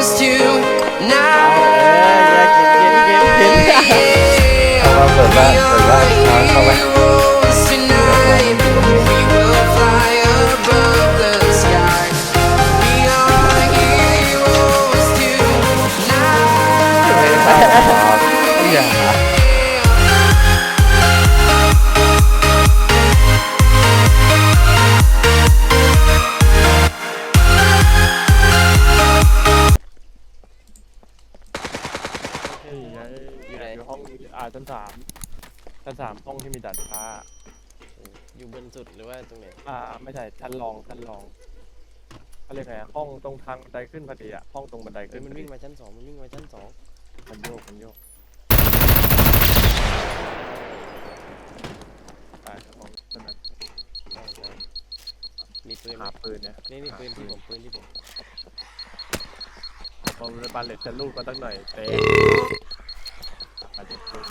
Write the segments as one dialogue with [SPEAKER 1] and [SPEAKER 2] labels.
[SPEAKER 1] heroes tonight.
[SPEAKER 2] เอาเปิดบ้านเปิดบ้ อยู่
[SPEAKER 3] ไหนอยู่ห้องอ่าชั้นสามชั้นสามห้องที่มีดาดฟ้า
[SPEAKER 4] อยู่บนสุดหรือว่าตรงไหน
[SPEAKER 3] อ่า ไม่ใช่ชั้นรองชั้นรองเขาเรียกไงอะห้องตรงทางบันไดขึ้นพอดีอะห้องตรงบันได
[SPEAKER 4] เฮ้
[SPEAKER 3] ขึ้
[SPEAKER 4] ย
[SPEAKER 3] น
[SPEAKER 4] มันวิ่งมาชั้นสองมันวิ่งมาชั้นสอง
[SPEAKER 3] มันโยกมันโยกตายครับผมใช่ไหม
[SPEAKER 4] ใช่ใช่มีปืนไหม
[SPEAKER 3] หาปืนเนี่ย
[SPEAKER 4] นี่นี่ปืนที่ผมปืนที่ผม
[SPEAKER 3] พอมันบาเลตจะลูกก็ตั้งหน่อยเตะบาเลตปืน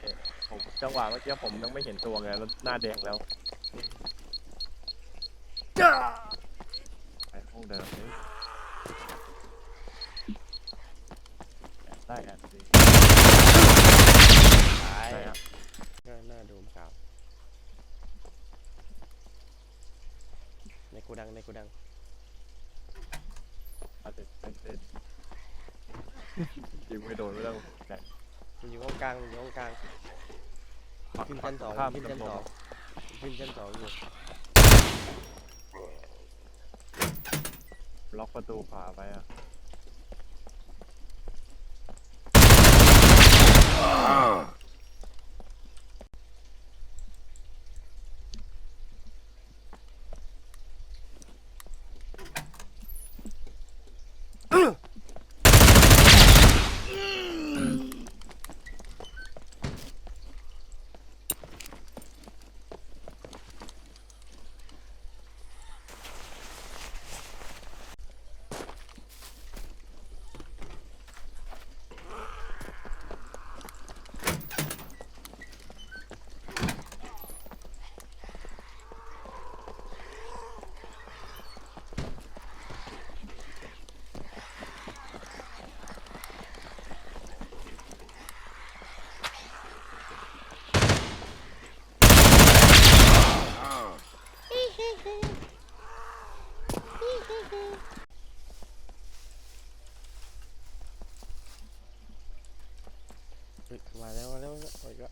[SPEAKER 3] เอ๊ะผม จังหวะเมื่อกี้ผมยังไม่เห็นตัวไงแล้วหน้าแดงแล้วไปห้องเดิมเลยแอบได้แอบดี
[SPEAKER 4] ตาย
[SPEAKER 3] ใช่ครับ
[SPEAKER 4] หน้าหน้าโดมขาวในโกดังในโกดัง
[SPEAKER 3] อาจจะเป็นเด็ดยิงไม่โดนไม่ต้องแหละ
[SPEAKER 4] มันอยู่ห้องกลางมันอยู่ห้องกลาง ขึ้นชั้นสอง
[SPEAKER 3] ข้าม
[SPEAKER 4] ขึ้นชั้น
[SPEAKER 3] กำแพ
[SPEAKER 4] สองขึ้นชั้นสองอยู่
[SPEAKER 3] ล็อกประตูขวาไปอะ
[SPEAKER 4] เฮ้ยมาแล้วมาแล้วมาแล้วโอ้ยก็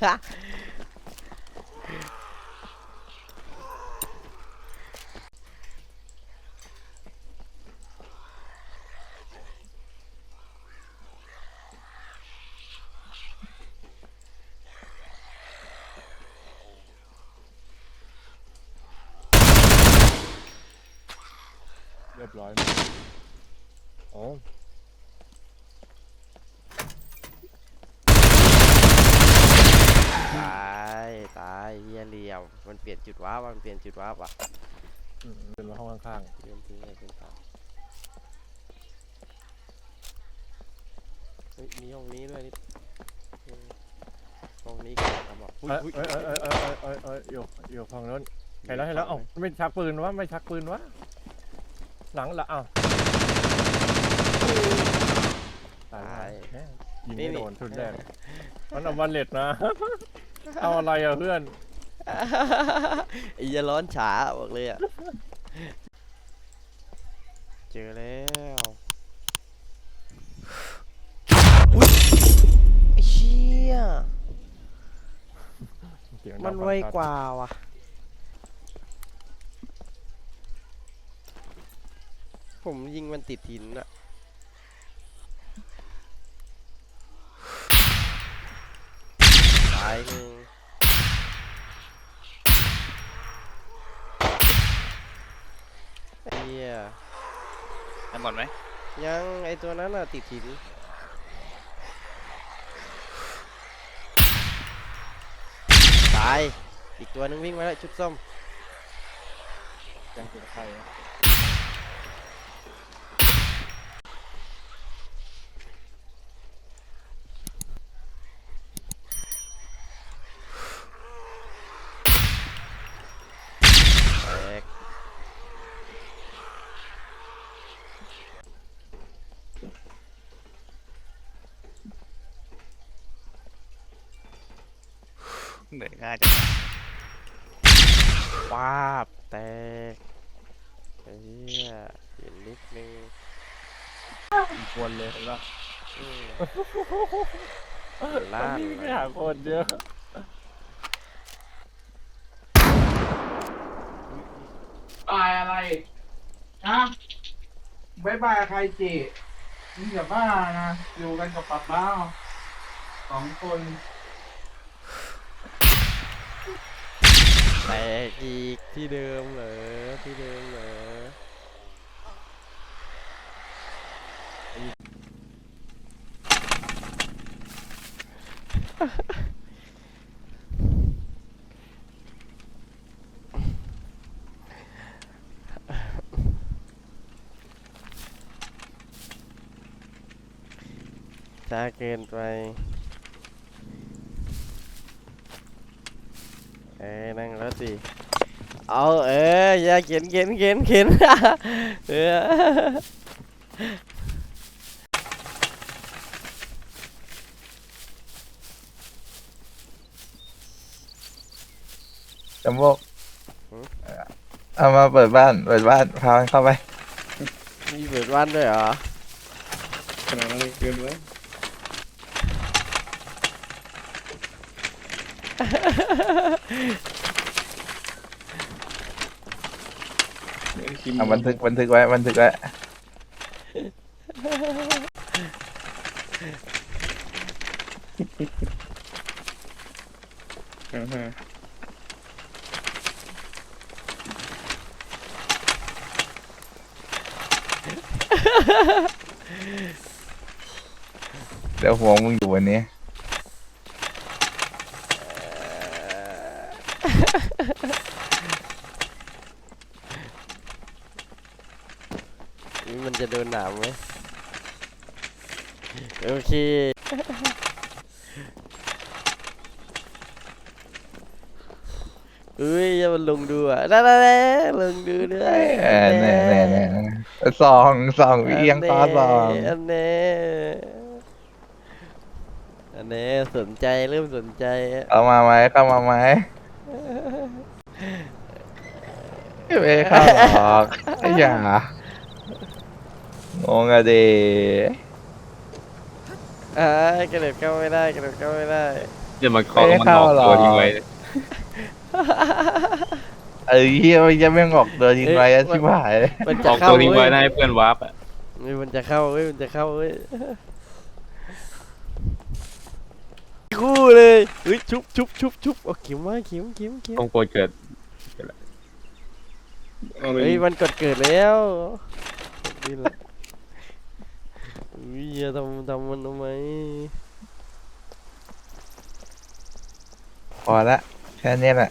[SPEAKER 3] เรียบร้อยโอ้
[SPEAKER 4] ตายตายเฮียเหลี่ยมมันเปลี่ยนจุดว้าบมันเปลี่ยนจุดว้าบอะ
[SPEAKER 3] อืมเป็นมาห้องข้าง
[SPEAKER 4] เปลี่ยนทิ้งเลยเป็นตาเฮ้ยมีห้องนี้ด้วยนี่เออห้องนี้ก็ทำบอก
[SPEAKER 3] ๆ
[SPEAKER 4] อุ้ย
[SPEAKER 3] เอ้ย
[SPEAKER 4] อุ้ย
[SPEAKER 3] เอ้ยเอ้ยเอ้ยเอ้ยเอ้ยเอ้ยอยู่อยู่ฝั่งนู้นเห็นแล้วเห็นแล้วเอ้าไม่ชักปืนวะไม่ชักปืนวะ หลังละอ้าวตายแล้วแหม่ยิงไม่โดนชุดแรกมันเอาวันเล็ดนะ เอาอะไรอะเพื่อน
[SPEAKER 4] ไอ้เหี้ยร้อนฉาบอกเลยอะ เจอแล้วอุ๊ยไอ้เชี่ย
[SPEAKER 3] เสียงดัง
[SPEAKER 4] มันไวกว่าว่ะ ผมยิงมันติดหินอะตายหนึ่งไอ้เหี้ย
[SPEAKER 5] ได้หมดไหม
[SPEAKER 4] ยังไอตัวนั้นอะติดหิน ตาย อีกตัวหนึงวิ่งมาแล้วชุดส้ม
[SPEAKER 3] ยังถึงใคร
[SPEAKER 5] เหนื่อยง่ายจัง
[SPEAKER 4] วาบแตกเฮียเห็นนิดนึง
[SPEAKER 3] วนเลยเห็นปะ
[SPEAKER 4] อืม ล่านน
[SPEAKER 3] วิ่งไปหาคนเยอะ
[SPEAKER 6] บายอะไรนะบายบายใครจีมึงอย่าบ้านะ อยู่กันกับปับบ้าสองคน
[SPEAKER 4] แตกอีกที่เดิมเหรอที่เดิมเหรอช้าเกินไป อ้ยนั่งรถสิเอาเอออย่าเขียนเขียนเขียนเขียนเออ
[SPEAKER 2] จำพวกเอามาเปิดบ้าน เปิดบ้าน พามันเข้าไป
[SPEAKER 4] มีเปิดบ้านด้วยเหรอ
[SPEAKER 3] ขนาดนั้นเกินไว้
[SPEAKER 2] เอาบันทึกบันทึกไว้บันทึกไว้เดี๋ยวหัวมึงอยู่วันนี้
[SPEAKER 4] นี่มันจะโดนหนามไหมโอเคอุ้ยอย่ามันลงดูอะนั่นแหละลงดูด้วย
[SPEAKER 2] เออแน่แน่แน่สองสองเอียงคอสอง
[SPEAKER 4] อันเน่อันเน่สนใจเริ่มสนใจอะ
[SPEAKER 2] เข้ามาไหมเข้ามาไหม ไม่เข้าหรอกอย่างงอะดิ
[SPEAKER 4] อ่ากระโดดเข้าไม่ได้กระโดดเข้าไม่ได้
[SPEAKER 5] จะมาคอมันออกตัวทิ้งไว้
[SPEAKER 2] เอ้ยเฮียมันยังไม่งอกตัวจริงไรอะชิบหายเลย
[SPEAKER 4] มัน
[SPEAKER 5] อ
[SPEAKER 4] จะ
[SPEAKER 5] อก
[SPEAKER 4] เข้า
[SPEAKER 5] ตัวทิ้งไว้
[SPEAKER 4] เว้ย
[SPEAKER 5] นะให้เพื่อนวาร์ปอะ
[SPEAKER 4] เฮ้ยมันจะเข้าเว้ยมันจะเข้าเว้ยคู่เลยเฮ้ยชุบชุบชุบชุบโอ้ขิมมาขิมขิมขิม
[SPEAKER 5] ตรงโปรเกิด
[SPEAKER 4] เฮ้ยมันกดเกิดแล้วนี่แหละอุ้ยอย่าทำทำมันทำไม
[SPEAKER 2] พอละแค่นี้แหละ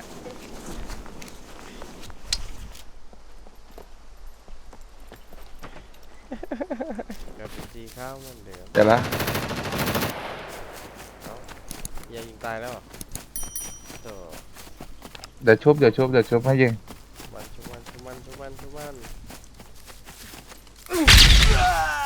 [SPEAKER 4] กลับไปตีข้าวเหมันเดิม
[SPEAKER 2] เดี๋ยวละ
[SPEAKER 4] อย่ายิงตายแล้วเหรอโธ่
[SPEAKER 2] เดี๋ยวชุบเดี๋ยวชุบเดี๋ยวชุบให้ยิง
[SPEAKER 4] Ah!